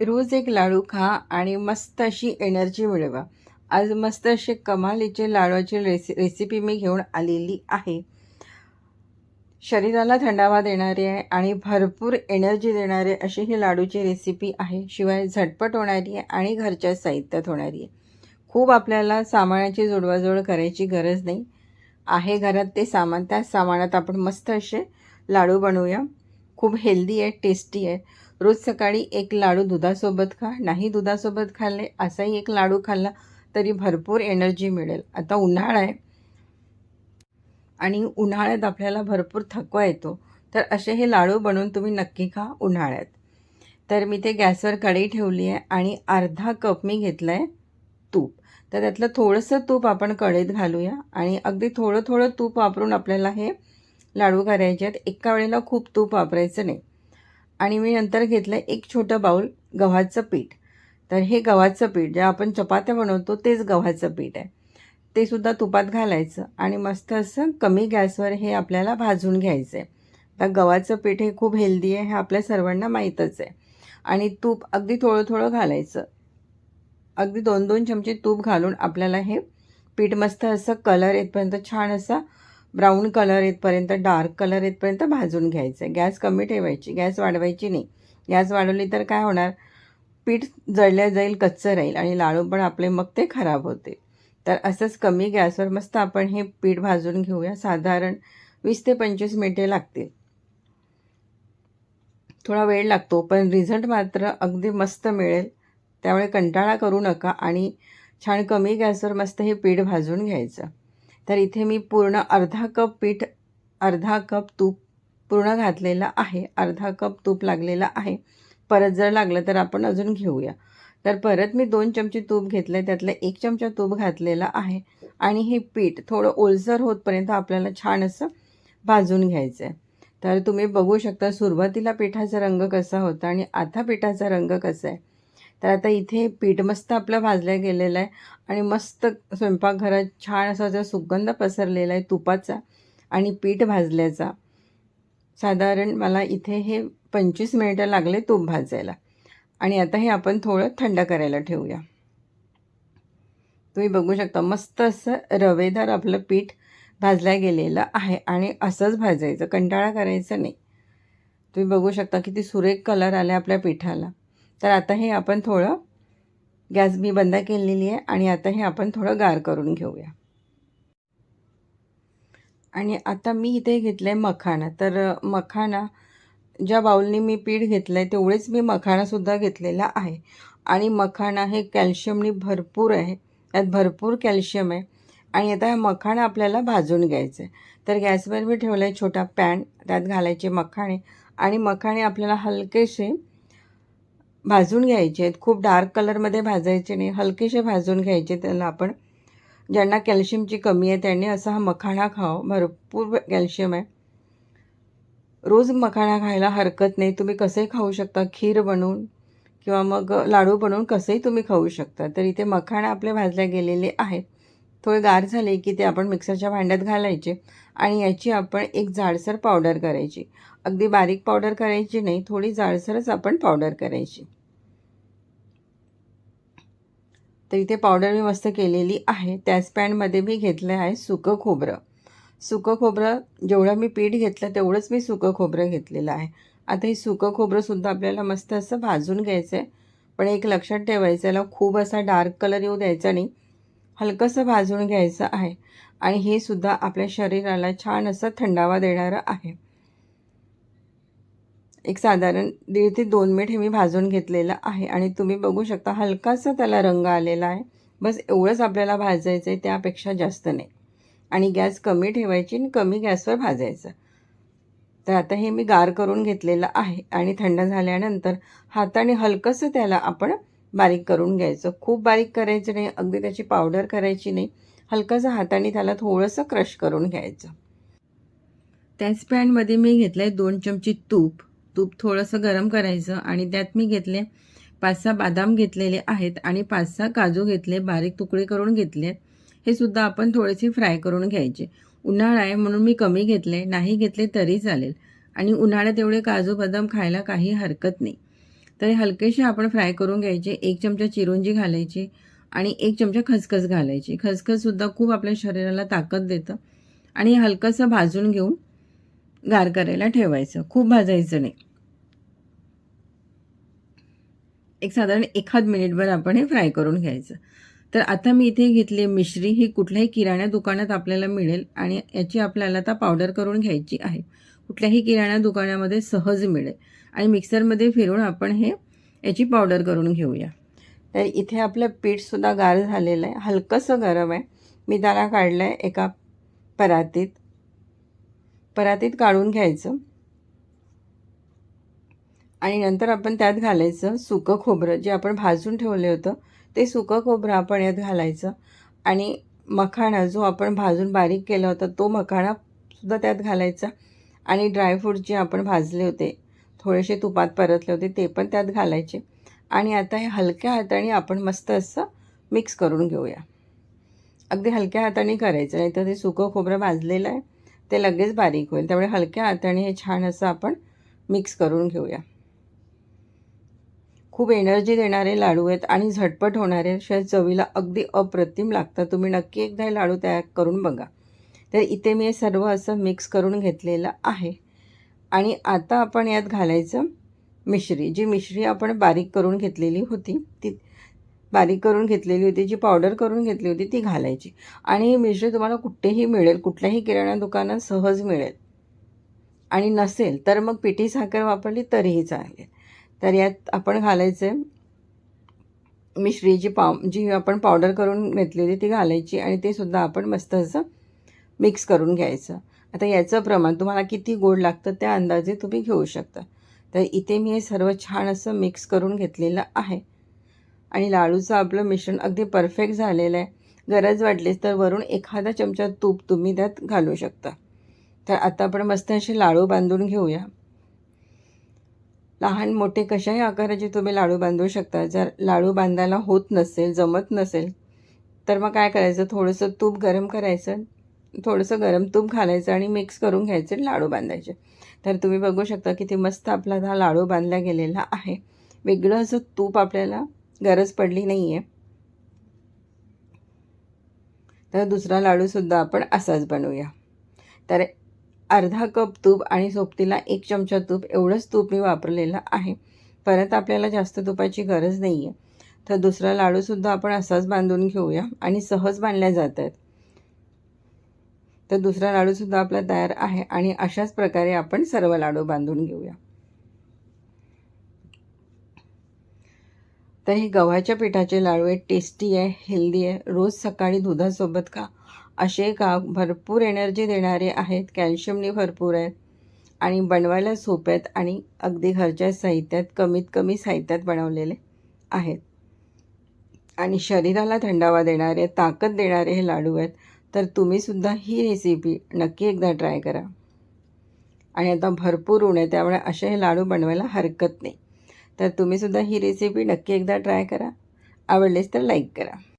रोज एक लाडू खा आणि मस्त अशी एनर्जी मिळवा. आज मस्त असे कमालीचे लाडूची रेसि रेसिपी मी घेऊन आलेली आहे. शरीराला थंडावा देणारी आहे आणि भरपूर एनर्जी देणारे अशी ही लाडूची रेसिपी आहे. शिवाय झटपट होणारी आहे आणि घरच्या साहित्यात होणारी आहे. खूप आपल्याला सामानाची जुडवाजुळव करायची गरज नाही. आहे घरात ते सामान. त्या सामानात आपण मस्त असे लाडू बनवूया. खूप हेल्दी आहे टेस्टी आहे. रोज सकाळी एक लाडू दुधासोबत खा नाही दुधासोबत खाल्ले असाही एक लाडू खाल्ला तरी भरपूर एनर्जी मिळेल. आता उन्हाळा आहे आणि उन्हाळ्यात आपल्याला भरपूर थकवा येतो. तर असे हे लाडू बनवून तुम्ही नक्की खा उन्हाळ्यात. तर मी ते गॅसवर कढई ठेवली आहे आणि अर्धा कप मी घेतला आहे तूप. तर त्यातलं थोडंसं तूप आपण कढईत घालूया आणि अगदी थोडं थोडं तूप वापरून आपल्याला हे लाडू करायचे आहेत. एका वेळेला खूप तूप वापरायचं नाही. आणि मी नंतर घेतलं एक छोटं बाऊल गव्हाचं पीठ. तर हे गव्हाचं पीठ जे आपण चपात्या बनवतो तेच गव्हाचं पीठ आहे. ते सुद्धा तुपात घालायचं आणि मस्त असं कमी गॅसवर हे आपल्याला भाजून घ्यायचं आहे तर गव्हाचं पीठ हे खूप हेल्दी आहे हे आपल्या सर्वांना माहीतच आहे. आणि तूप अगदी थोडं थोडं घालायचं. अगदी दोन दोन चमचे तूप घालून आपल्याला हे पीठ मस्त असं कलर येतपर्यंत छान असा ब्राऊन कलर येतपर्यंत डार्क कलर येतपर्यंत भाजून घ्यायचं आहे गॅस कमी ठेवायची गॅस वाढवायची नाही. गॅस वाढवली तर काय होणार? पीठ जळल्या जाईल कच्चं राहील आणि लाडू पण आपले मग ते खराब होते तर असंच कमी गॅसवर मस्त आपण हे पीठ भाजून घेऊया. साधारण वीस ते पंचवीस मिनिटे लागतील. थोडा वेळ लागतो पण रिझल्ट मात्र अगदी मस्त मिळेल. त्यामुळे कंटाळा करू नका आणि छान कमी गॅसवर मस्त हे पीठ भाजून घ्यायचं. तर इथे मी पूर्ण अर्धा कप पीठ अर्धा कप तूप पूर्ण घातलेलं आहे. अर्धा कप तूप लागलेलं आहे. परत जर लागलं तर आपण अजून घेऊया. तर परत मी दोन चमचे तूप घेतलं आहे त्यातलं एक चमचा तूप घातलेला आहे. आणि हे पीठ थोडं ओलसर होतपर्यंत आपल्याला छान असं भाजून घ्यायचं आहे तर तुम्ही बघू शकता सुरुवातीला पिठाचा रंग कसा होता आणि आता पिठाचा रंग कसा आहे. तर आता इथे पीठ मस्त आपलं भाजलं गेलेलं आहे. आणि मस्त स्वयंपाकघरात छान असा जो सुगंध पसरलेला आहे तुपाचा आणि पीठ भाजल्याचा. साधारण मला इथे हे पंचवीस मिनिटं लागले तूप भाजायला. आणि आता हे आपण थोडं थंड करायला ठेवूया. तुम्ही बघू शकता मस्त असं रवेदार आपलं पीठ भाजल्या गेलेलं आहे आणि असंच भाजायचं. कंटाळा करायचा नाही. तुम्ही बघू शकता किती सुरेख कलर आला आपल्या पिठाला. तर आता हे आपण थोडं गॅस मी बंद केलेली आहे आणि आता हे आपण थोडं गार करून घेऊया. आणि आता मी इथे घेतलं आहे मखाणा. तर मखाणा ज्या बाऊलनी मी पीठ घेतलं आहे तेवढेच मी मखाणासुद्धा घेतलेला आहे. आणि मखाणा हे कॅल्शियमनी भरपूर आहे. त्यात भरपूर कॅल्शियम आहे. आणि आता हा मखाणा आपल्याला भाजून घ्यायचं आहे तर गॅसवर मी ठेवला आहे छोटा पॅन. त्यात घालायचे मखाणे. आणि मखाणे आपल्याला हलकेसे भाजून घ्यायचे आहेत. खूप डार्क कलरमध्ये भाजायचे नाही हलकेसे भाजून घ्यायचे. त्याला आपण ज्यांना कॅल्शियमची कमी आहे त्यांनी असा हा मखाणा खाव. भरपूर कॅल्शियम आहे. रोज मखाणा खायला हरकत नाही. तुम्ही कसंही खाऊ शकता. खीर बनवून किंवा मग लाडू बनवून कसंही तुम्ही खाऊ शकता. तर इथे मखाणा आपले भाजल्या गेलेले आहेत. थोडे गार झाले की ते आपण मिक्सरच्या भांड्यात घालायचे आणि याची आपण एक जाडसर पावडर करायची. अगदी बारीक पावडर करायची नाही थोडी जाडसरच आपण पावडर करायची. तर इथे पावडर मी मस्त केलेली आहे. त्याच पॅनमध्ये मी घेतलं आहे सुकं खोबरं. सुकं खोबरं जेवढं मी पीठ घेतलं तेवढंच मी सुकं खोबरं घेतलेलं आहे. आता हे सुकं खोबरंसुद्धा आपल्याला मस्त असं भाजून घ्यायचं आहे पण एक लक्षात ठेवायचं याला खूप असा डार्क कलर येऊ द्यायचा नाही. हलकंसं भाजून घ्यायचं आहे. आणि हे सुद्धा आपल्या शरीराला छान असं थंडावा देणारं आहे. एक साधारण दीड ते दोन मिनिट हे मी भाजून घेतलेलं आहे. आणि तुम्ही बघू शकता हलकासा त्याला रंग आलेला आहे. बस एवढंच आपल्याला भाजायचं आहे त्यापेक्षा जास्त नाही. आणि गॅस कमी ठेवायची आणि कमी गॅसवर भाजायचं. तर आता हे मी गार करून घेतलेलं आहे. आणि थंड झाल्यानंतर हाताने हलकंसं त्याला आपण बारीक करून घ्यायचं. खूप बारीक करायचं नाही अगदी त्याची पावडर करायची नाही. हलकंसं हाताने त्याला थोडंसं क्रश करून घ्यायचं. त्याच पॅनमध्ये मी घेतलं आहे दोन चमचे तूप. तूप थोडंसं गरम करायचं आणि त्यात मी घेतले पाच सहा बदाम घेतलेले आहेत आणि पाच सहा काजू घेतले बारीक तुकडे करून घेतले. हे सुद्धा आपण थोडेसे फ्राय करून घ्यायचे. उन्हाळा आहे म्हणून मी कमी घेतले नाही घेतले तरी चालेल. आणि उन्हाळ्यात एवढे काजू बदाम खायला काही हरकत नाही. तर हलकेशी आपण फ्राय करून घ्यायचे. एक चमचा चिरोंजी घालायची आणि एक चमचा खसखस घालायची. खसखससुद्धा खूप आपल्या शरीराला ताकद देतं. आणि हलकंसं भाजून घेऊन गार करायला ठेवायचं. खूप भाजायचं नाही. एक साधारण एखाद मिनिटभर आपण हे फ्राय करून घ्यायचं. तर आता मी इथे घेतली मिश्री. ही कुठल्याही किराणा दुकानात आपल्याला मिळेल आणि याची आपल्याला आता पावडर करून घ्यायची आहे. कुठल्याही किराणा दुकानामध्ये सहज मिळेल. आणि मिक्सरमध्ये फिरून आपण हे याची पावडर करून घेऊया. तर इथे आपलं पीठसुद्धा गार झालेलं आहे. हलकंसं गरम आहे. मी त्याला काढलं आहे एका परातीत. परातीत काढून घ्यायचं. आणि नंतर आपण त्यात घालायचं सुकं खोबरं. जे आपण भाजून ठेवलं होतं ते सुकं खोबरं आपण यात घालायचं. आणि मखाणा जो आपण भाजून बारीक केला होता तो मखाणासुद्धा त्यात घालायचा. आणि ड्रायफ्रूट जे आपण भाजले होते थोडेसे तुपात परतले होते ते पण त्यात घालायचे. आणि आता हे हलक्या हाताने आपण मस्त असं मिक्स करून घेऊया. अगदी हलक्या हाताने करायचं नाही तर ते सुकं खोबरं भाजलेलं आहे ते लगेच बारीक होईल. त्यामुळे हलक्या हाताने हे छान असं आपण मिक्स करून घेऊया. खूप एनर्जी देणारे लाडू आहेत आणि झटपट होणारे अशा चवीला अगदी अप्रतिम लागतात. तुम्ही नक्की एकदा हे लाडू तयार करून बघा. तर इथे मी हे सर्व असं मिक्स करून घेतलेलं आहे. आणि आता आपण यात घालायचं मिश्री. जी मिश्री आपण बारीक करून घेतलेली होती ती बारीक करून घेतलेली होती जी पावडर करून घेतली होती ती घालायची. आणि ही मिश्री तुम्हाला कुठेही मिळेल कुठल्याही किराणा दुकानात सहज मिळेल. आणि नसेल तर मग पिठी साखर वापरली तरीही चालेल. तर यात आपण घालायचं आहे मिश्री जी पाव जी आपण पावडर करून घेतली होती ती घालायची आणि ते सुद्धा आपण मस्त असं मिक्स करून घ्यायचं. आता याचं प्रमाण तुम्हाला किती गोड लागतं त्या अंदाजे तुम्ही घेऊ शकता. तर इथे मी हे सर्व छान असं मिक्स करून घेतलेलं आहे. आणि लाडूचं आपलं मिश्रण अगदी परफेक्ट झालेलं आहे. गरज वाटलीच तर वरून एखादा चमचा तूप तुम्ही त्यात घालू शकता. तर आता आपण मस्त असे लाडू बांधून घेऊया. लहान मोठे कशाही आकाराचे तुम्ही लाडू बांधू शकता. जर लाडू बांधायला होत नसेल जमत नसेल तर मग काय करायचं? थोडंसं तूप गरम करायचं. थोडंसं गरम तूप घालायचं आणि मिक्स करून घ्यायचे लाडू बांधायचे. तर तुम्ही बघू शकता किती मस्त आपला हा लाडू बांधला गेलेला आहे. वेगळं असं तूप आपल्याला गरज पडली नाही आहे तर दुसरा लाडूसुद्धा आपण असाच बनवूया. तर अर्धा कप तूप आणि सोबतीला एक चमचा तूप एवढंच तूप मी वापरलेलं आहे. परत आपल्याला जास्त तुपाची गरज नाही आहे तर दुसरा लाडूसुद्धा आपण असाच बांधून घेऊया आणि सहज बांधल्या जात आहेत तर दुसरा लाडूसुद्धा आपला तयार आहे आणि अशाच प्रकारे आपण सर्व लाडू बांधून घेऊया. तर हे गव्हाच्या पिठाचे लाडू आहेत टेस्टी आहे हेल्दी आहे. रोज सकाळी दुधासोबत का असे का भरपूर एनर्जी देणारे आहेत कॅल्शियमनी भरपूर आहेत. आणि बनवायला सोपे आहेत आणि अगदी घरच्या साहित्यात कमीत कमी साहित्यात बनवलेले आहेत. आणि शरीराला थंडावा देणारे ताकद देणारे हे लाडू आहेत. तर तुम्हीसुद्धा ही रेसिपी नक्की एकदा ट्राय करा. आणि आता भरपूर ऊन आहे त्यामुळे असे हे लाडू बनवायला हरकत नाही. तर तुम्हीसुद्धा ही रेसिपी नक्की एकदा ट्राय करा. आवडलेच तर लाईक करा.